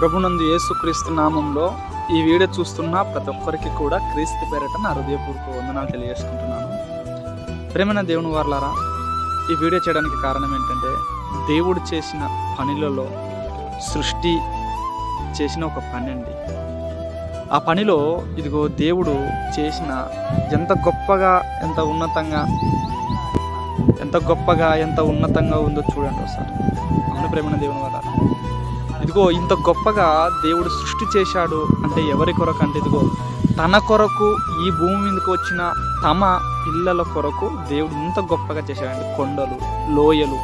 ప్రభునందు యేసుక్రీస్తు నామంలో ఈ వీడియో చూస్తున్న ప్రతి ఒక్కరికి కూడా క్రీస్తు పేరట నా హృదయపూర్వక వందనాలు తెలియజేసుకుంటున్నాను. ప్రేమైన దేవుని వార్లారా ఈ వీడియో చేయడానికి కారణం ఏంటంటే దేవుడు చేసిన పనిలలో సృష్టి చేసిన ఒక పని అండి. ఆ పనిలో ఇదిగో దేవుడు చేసిన ఎంత గొప్పగా ఎంత ఉన్నతంగా ఎంత గొప్పగా ఎంత ఉన్నతంగా ఉందో చూడండి ఒకసారి. అవును ప్రేమణ దేవుని వల్ల ఇదిగో ఇంత గొప్పగా దేవుడు సృష్టి చేశాడు అంటే ఎవరి కొరకు అంటే ఇదిగో తన కొరకు ఈ భూమి మీదకి వచ్చిన తమ పిల్లల కొరకు దేవుడు ఇంత గొప్పగా చేశాడండి. కొండలు లోయలు.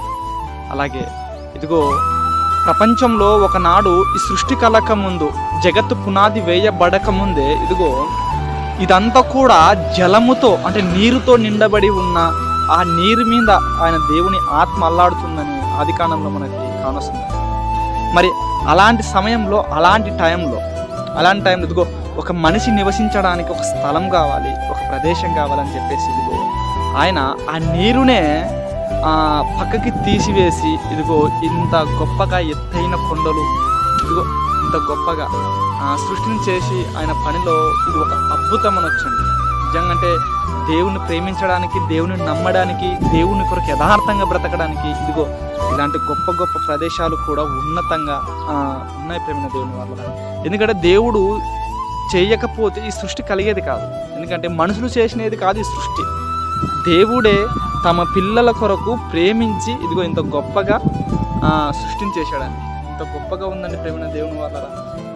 అలాగే ఇదిగో ప్రపంచంలో ఒకనాడు ఈ సృష్టి కలక ముందు జగత్తు పునాది వేయబడక ముందే ఇదిగో ఇదంతా కూడా జలముతో అంటే నీరుతో నిండబడి ఉన్న ఆ నీరు మీద ఆయన దేవుని ఆత్మ అల్లాడుతుందని ఆది కాలంలో మనకి కానొస్తుంది. మరి అలాంటి సమయంలో అలాంటి టైంలో అలాంటి టైంలో ఇదిగో ఒక మనిషి నివసించడానికి ఒక స్థలం కావాలి ఒక ప్రదేశం కావాలని చెప్పేసి ఇదిగో ఆయన ఆ నీరునే పక్కకి తీసివేసి ఇదిగో ఇంత గొప్పగా ఎత్తైన కొండలు ఇదిగో ఇంత గొప్పగా ఆ, సృష్టిని చేసి ఆయన పనిలో ఇది ఒక అద్భుతం అనొచ్చండి. నిజంగా అంటే దేవుని ప్రేమించడానికి దేవుని నమ్మడానికి దేవుని కొరకు యథార్థంగా బ్రతకడానికి ఇదిగో ఇలాంటి గొప్ప గొప్ప ప్రదేశాలు కూడా ఉన్నతంగా ఉన్నాయి ప్రేమిన దేవుని వల్ల ఎందుకంటే దేవుడు చేయకపోతే ఈ సృష్టి కలిగేది కాదు. ఎందుకంటే మనుషులు చేసినది కాదు ఈ సృష్టి. దేవుడే తమ పిల్లల కొరకు ప్రేమించి ఇదిగో ఇంత గొప్పగా ఆ, ఇంత గొప్పగా ఉందండి ప్రేమిన దేవుని వల్ల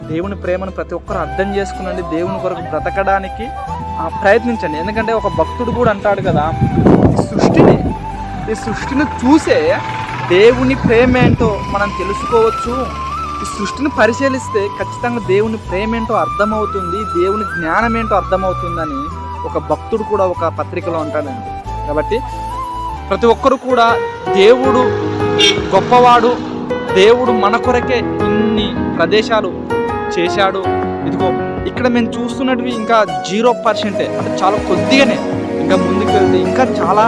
దేవుని ప్రేమను ప్రతి ఒక్కరు అర్థం చేసుకునండి. దేవుని కొరకు బ్రతకడానికి ప్రయత్నించండి. ఎందుకంటే ఒక భక్తుడు కూడా అంటాడు కదా ఈ సృష్టిని ఈ సృష్టిని చూసే దేవుని ప్రేమ ఏంటో మనం తెలుసుకోవచ్చు. ఈ సృష్టిని పరిశీలిస్తే ఖచ్చితంగా దేవుని ప్రేమ ఏంటో అర్థమవుతుంది దేవుని జ్ఞానం ఏంటో అర్థమవుతుందని ఒక భక్తుడు కూడా ఒక పత్రికలో అంటాడండి. కాబట్టి ప్రతి ఒక్కరు కూడా దేవుడు గొప్పవాడు దేవుడు మన కొరకే ఇన్ని ప్రదేశాలు చేశాడు. ఇక్కడ మేము చూస్తున్నటివి ఇంకా జీరో పర్సెంటే అంటే చాలా కొద్దిగానే. ఇంకా ముందుకు వెళ్తే ఇంకా చాలా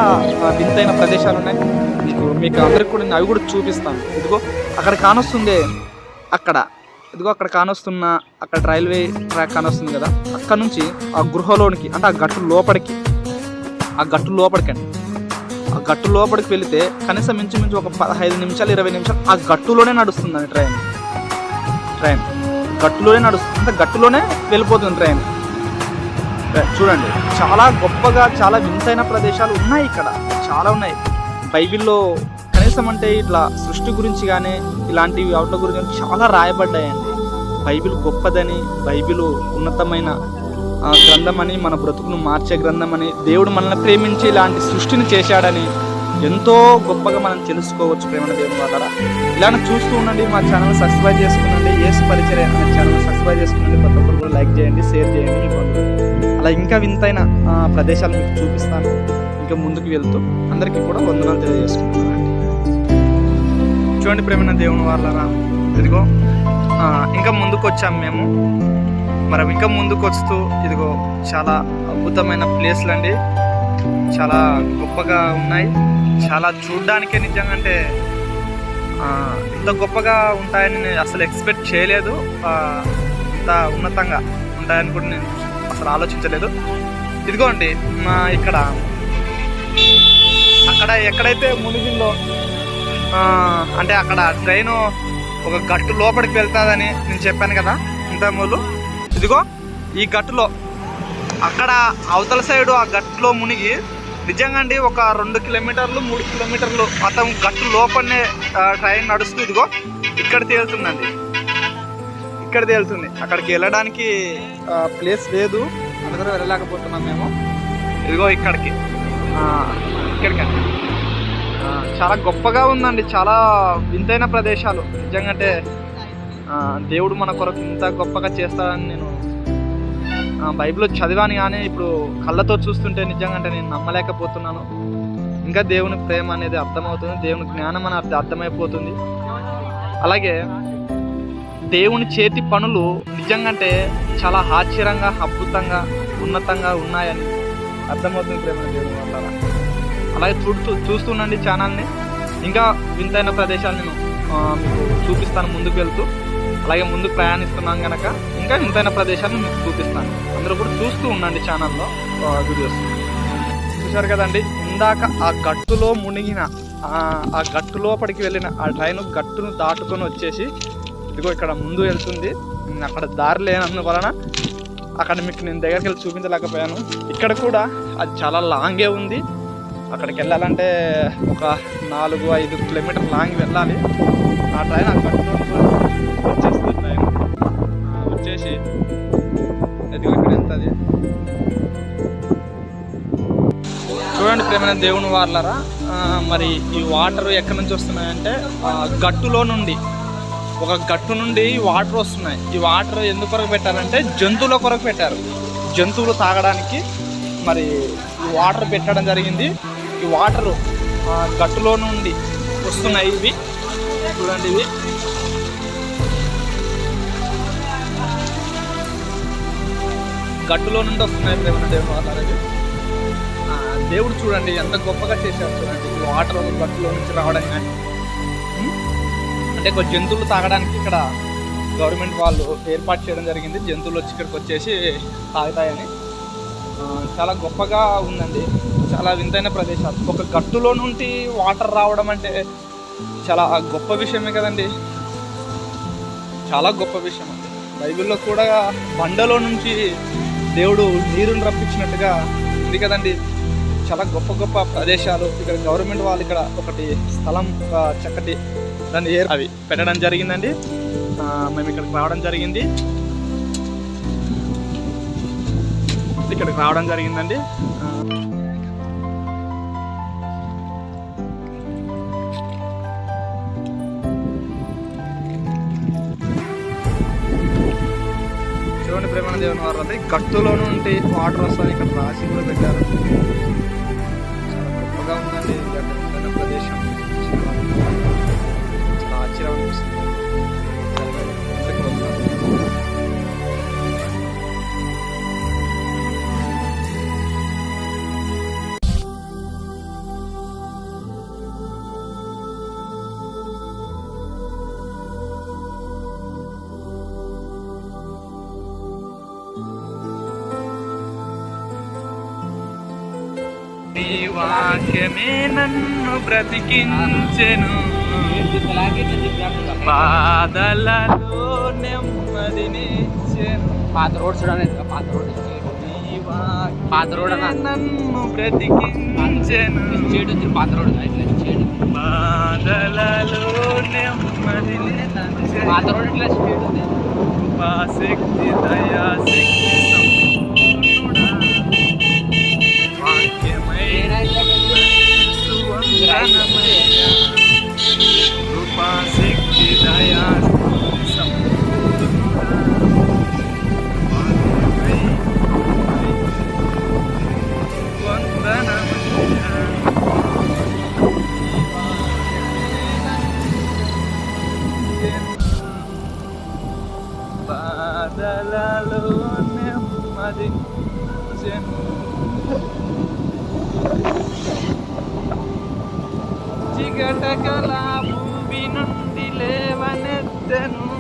వింతైన ప్రదేశాలు ఉన్నాయి. మీకు మీకు అందరికి కూడా నేను అవి కూడా చూపిస్తాను. ఇదిగో అక్కడ కానొస్తుంది. అక్కడ. ఇదిగో అక్కడ కానొస్తున్న అక్కడ రైల్వే ట్రాక్ కానొస్తుంది కదా. అక్కడ నుంచి ఆ గృహలోనికి అంటే ఆ గట్టు లోపలికి ఆ గట్టు లోపలికండి ఆ గట్టు లోపలికి వెళితే కనీసం మించుమించు ఒక పదహైదు నిమిషాలు ఇరవై నిమిషాలు ఆ గట్టులోనే నడుస్తుందండి ట్రైన్. ట్రైన్. గట్టులోనే నడుస్తుంది అంటే గట్టులోనే వెళ్ళిపోతుంది ట్రైన్ చూడండి చాలా గొప్పగా చాలా వింతైన ప్రదేశాలు ఉన్నాయి ఇక్కడ. చాలా ఉన్నాయి. బైబిల్లో కనీసం అంటే ఇట్లా సృష్టి గురించి కానీ ఇలాంటి వాటి గురించి చాలా రాయబడ్డాయండి. బైబిల్ గొప్పదని బైబిల్ ఉన్నతమైన ఆ, గ్రంథమని మన బ్రతుకును మార్చే గ్రంథమని దేవుడు మనల్ని ప్రేమించి ఇలాంటి సృష్టిని చేశాడని ఎంతో గొప్పగా మనం తెలుసుకోవచ్చు ప్రేమ దేవుని వాళ్ళ ఇలానే చూస్తూ ఉండండి మా ఛానల్ సబ్స్క్రైబ్ చేసుకునండి ఏసు పరిచయ అనే ఛానల్ సబ్స్క్రైబ్ చేసుకునండి ప్రతి ఒక్కరు కూడా లైక్ చేయండి షేర్ చేయండి మీ అలా ఇంకా వింతైన ప్రదేశాలు మీకు చూపిస్తాను. ఇంకా ముందుకు వెళ్తూ అందరికీ కూడా వందనాలు తెలియజేసుకుంటున్నాను చూడండి ప్రేమ దేవుని వాళ్ళరా ఇదిగో ఇంకా ముందుకు వచ్చాము మేము. మరి ఇంకా ముందుకు వస్తూ ఇదిగో చాలా అద్భుతమైన ప్లేస్లు అండి చాలా గొప్పగా ఉన్నాయి. చాలా చూడ్డానికే నిజంగా అంటే ఇంత గొప్పగా ఉంటాయని నేను అసలు ఎక్స్పెక్ట్ చేయలేదు. ఇంత ఉన్నతంగా ఉంటాయని కూడా నేను అసలు ఆలోచించలేదు. ఇదిగోండి మా ఇక్కడ అక్కడ ఎక్కడైతే మునిగిందో అంటే అక్కడ ట్రైన్ ఒక గట్టు లోపలికి వెళ్తాదని నేను చెప్పాను కదా ఇంత ముందు ఇదిగో ఈ గట్టులో అక్కడ అవతల సైడు ఆ గట్టులో మునిగి నిజంగా అండి ఒక రెండు కిలోమీటర్లు మూడు కిలోమీటర్లు మొత్తం గట్టు లోపలనే ట్రైన్ నడుస్తూ ఇదిగో ఇక్కడ తేలుతుందండి. ఇక్కడ తేలుతుంది. అక్కడికి వెళ్ళడానికి ప్లేస్ లేదు. అందుకని వెళ్ళలేకపోతున్నాం మేము. ఇదిగో ఇక్కడికి. ఇక్కడికండి ఇక్కడికి చాలా గొప్పగా ఉందండి. చాలా వింతైన ప్రదేశాలు. నిజంగా అంటే దేవుడు మన కొరకు ఇంత గొప్పగా చేస్తాడని నేను బైబిల్లో చదివాను కానీ ఇప్పుడు కళ్ళతో చూస్తుంటే నిజంగా అంటే నేను నమ్మలేకపోతున్నాను. ఇంకా దేవుని ప్రేమ అనేది అర్థమవుతుంది దేవుని జ్ఞానం అనేది అర్థమైపోతుంది. అలాగే దేవుని చేతి పనులు నిజంగా అంటే చాలా ఆశ్చర్యంగా అద్భుతంగా ఉన్నతంగా ఉన్నాయని అర్థమవుతుంది ప్రేమ దేవుని వల్ల అలాగే చూస్తూ చూస్తుండండి ఛానల్ని. ఇంకా వింతైన ప్రదేశాలు నేను మీకు చూపిస్తాను ముందుకు వెళ్తూ. అలాగే ముందు ప్రయాణిస్తున్నాం కనుక ఇంకా ఇంతైన ప్రదేశాలను మీకు చూపిస్తాను. అందరూ కూడా చూస్తూ ఉండండి ఛానల్లో వీడియోస్ చూశారు కదండి ఇందాక ఆ గట్టులో మునిగిన ఆ- గట్టు లోపలికి వెళ్ళిన ఆ ట్రైన్ గట్టును దాటుకొని వచ్చేసి ఇదిగో ఇక్కడ ముందు వెళ్తుంది. నేను అక్కడ దారి లేనందువలన అక్కడ మీకు నేను దగ్గరికి వెళ్ళి చూపించలేకపోయాను. ఇక్కడ కూడా అది చాలా లాంగే ఉంది. అక్కడికి వెళ్ళాలంటే ఒక నాలుగు ఐదు కిలోమీటర్ లాంగ్ వెళ్ళాలి. ఆ ట్రైన్ ఆ గట్టులో ప్రేమైన దేవుని వాళ్ళరా మరి ఈ వాటర్ ఎక్కడి నుంచి వస్తున్నాయంటే గట్టులో నుండి. ఒక గట్టు నుండి వాటర్ వస్తున్నాయి. ఈ వాటర్ ఎందుకు కొరకు పెట్టారంటే జంతువుల కొరకు పెట్టారు. జంతువులు తాగడానికి మరి ఈ వాటర్ పెట్టడం జరిగింది. ఈ వాటర్ గట్టులో నుండి వస్తున్నాయి ఇవి. చూడండి ఇవి. గట్టులో నుండి వస్తున్నాయి ప్రేమ దేవుని వాళ్ళ దేవుడు చూడండి ఎంత గొప్పగా చేశారు చూడండి. వాటర్ బట్టలో గట్టులో నుంచి రావడం కానీ అంటే కొన్ని జంతువులు తాగడానికి ఇక్కడ గవర్నమెంట్ వాళ్ళు ఏర్పాటు చేయడం జరిగింది. జంతువులు వచ్చి ఇక్కడికి వచ్చేసి తాగుతాయని. చాలా గొప్పగా ఉందండి. చాలా వింతైన ప్రదేశాలు. ఒక గట్టులో నుండి వాటర్ రావడం అంటే చాలా గొప్ప విషయమే కదండి. చాలా గొప్ప విషయం అండి. బైబిల్లో కూడా బండలో నుంచి దేవుడు నీరుని రప్పించినట్టుగా ఉంది కదండి. చాలా గొప్ప గొప్ప ప్రదేశాలు. ఇక్కడ గవర్నమెంట్ వాళ్ళు ఇక్కడ ఒకటి స్థలం చక్కటి దాన్ని ఏర్ అవి పెట్టడం జరిగిందండి. మేము ఇక్కడికి రావడం జరిగింది. ఇక్కడికి రావడం జరిగిందండి. ఆ, చూడండి ప్రేమ దేవుని వారు అయితే గట్టులో నుండి వాటర్ వస్తాయి ఇక్కడ రాసి కూడా పెట్టారు. నీ వాక్యమే నన్ను బ్రతికించెను. బాధలలో నెమ్మదినిచ్చెను పాత రోడ్ చూడండి పాత రోడ్ పాత రోడ్. నన్ను బ్రతికించెను. ఉంది పాత రోడ్ ఇట్లా స్టేట్ బాధలలో నెమ్మదినిచ్చెను పాత రోడ్ ఇట్లా ఉంది శక్తి దయాశక్తి సంపూర్ణుడా understand.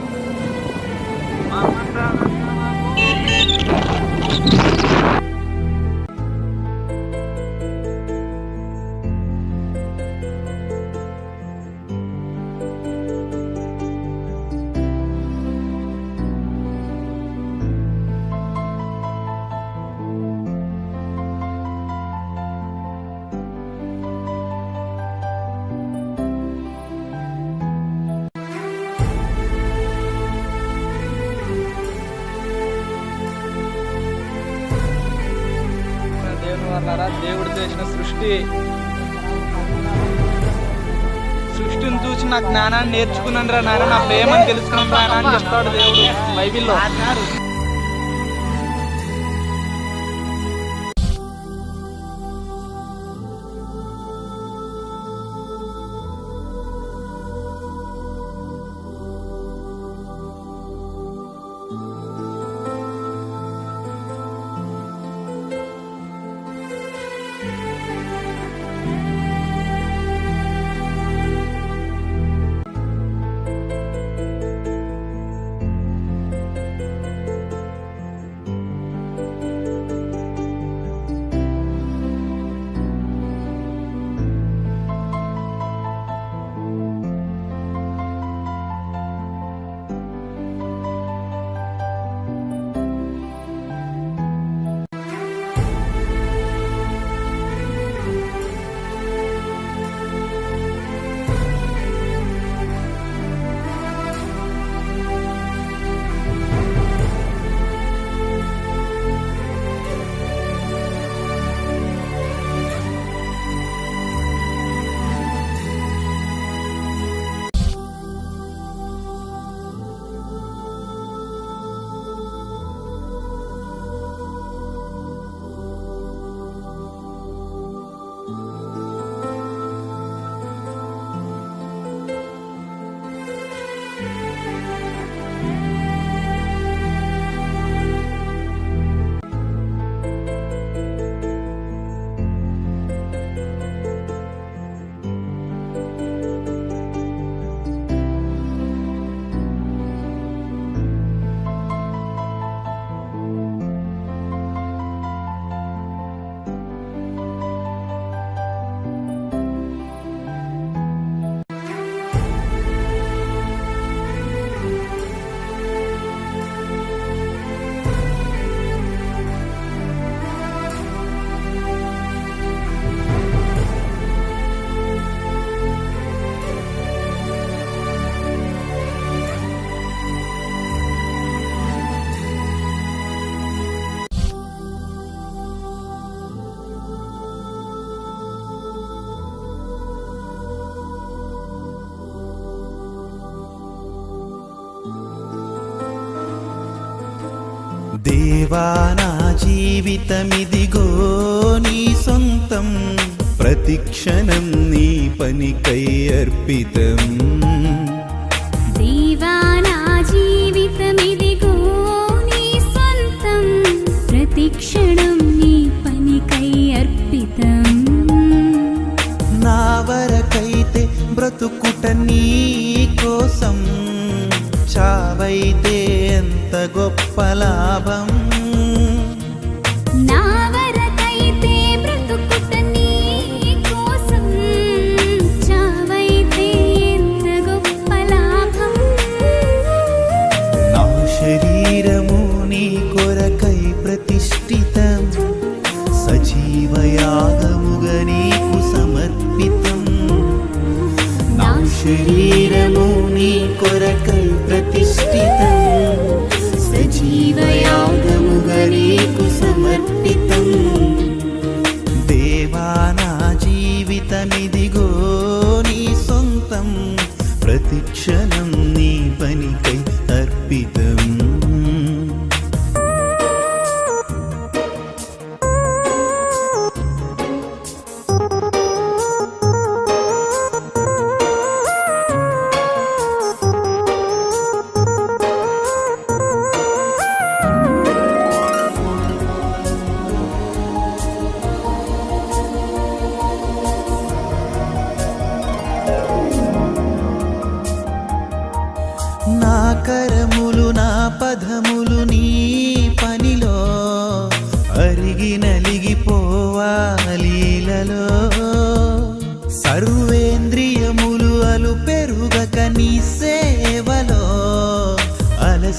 వాళ్ళారా దేవుడు చేసిన సృష్టి. సృష్టిని చూసి నా జ్ఞానాన్ని నేర్చుకున్నాను రా నాయన నా ప్రేమను తెలుసుకున్నాను నాయన అని చెప్తాడు దేవుడు బైబిల్లో. దేవా నా జీవితమిదిగో నీ సొంతం. ప్రతిక్షణం నీ పనికై అర్పితం. దేవా నా జీవితమిదిగో నీ సొంతం. ప్రతిక్షణం నీ పనికై అర్పితం. నా వరకైతే బ్రతుకుట నీ కోసం. చావైతే ఎంత గొప్ప లాభం.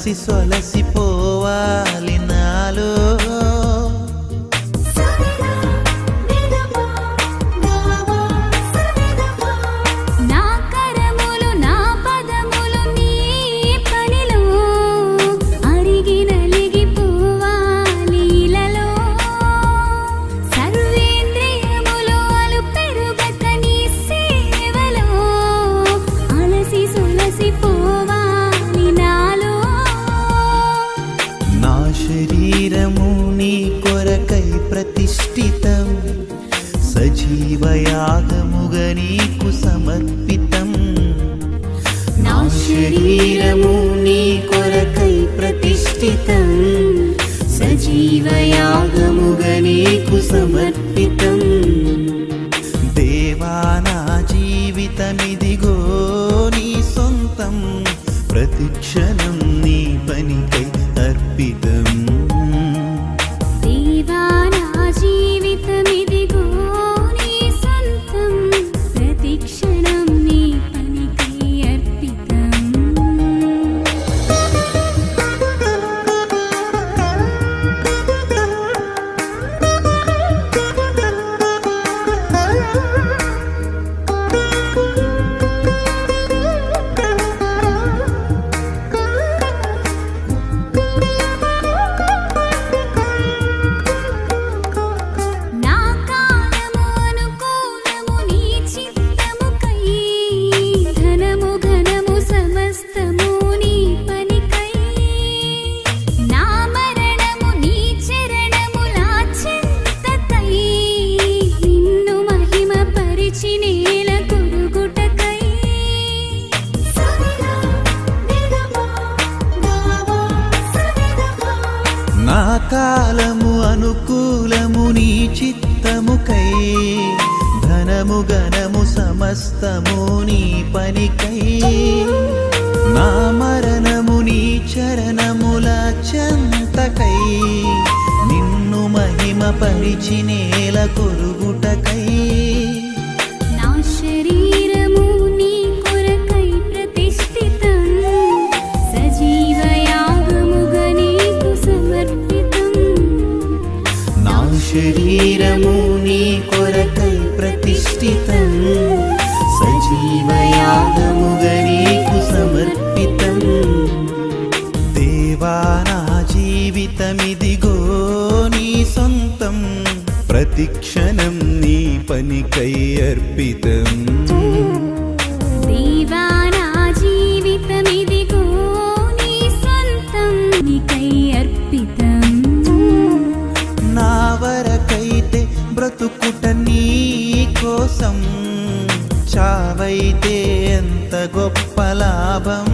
y solas y శరీరము నీ కొరకై ప్రతిష్ఠితం. సజీవయాగముగ నీకు సమర్పితం. నా శరీరము నీ కొరకై ప్రతిష్ఠితం. సజీవయాగముగ నీకు సమర్పితం. దేవా నా జీవితమిదిగో నీ సొంతం. ప్రతిక్ష చంతకై నిన్ను మహిమ పరిచి నేల కొరుగుటకై. నా శరీరము నీ కొరకై ప్రతిష్ఠితం సజీవయాగముగా నీకు సమర్పితం. నా శరీరము నీ కొరకై പ്രതിക്ഷണം നീ പനിക്കൈ അർപ്പിതം నావరకైతే బ్రతుకుట నీ కోసం చావైతే ఎంత గొప్ప లాభం.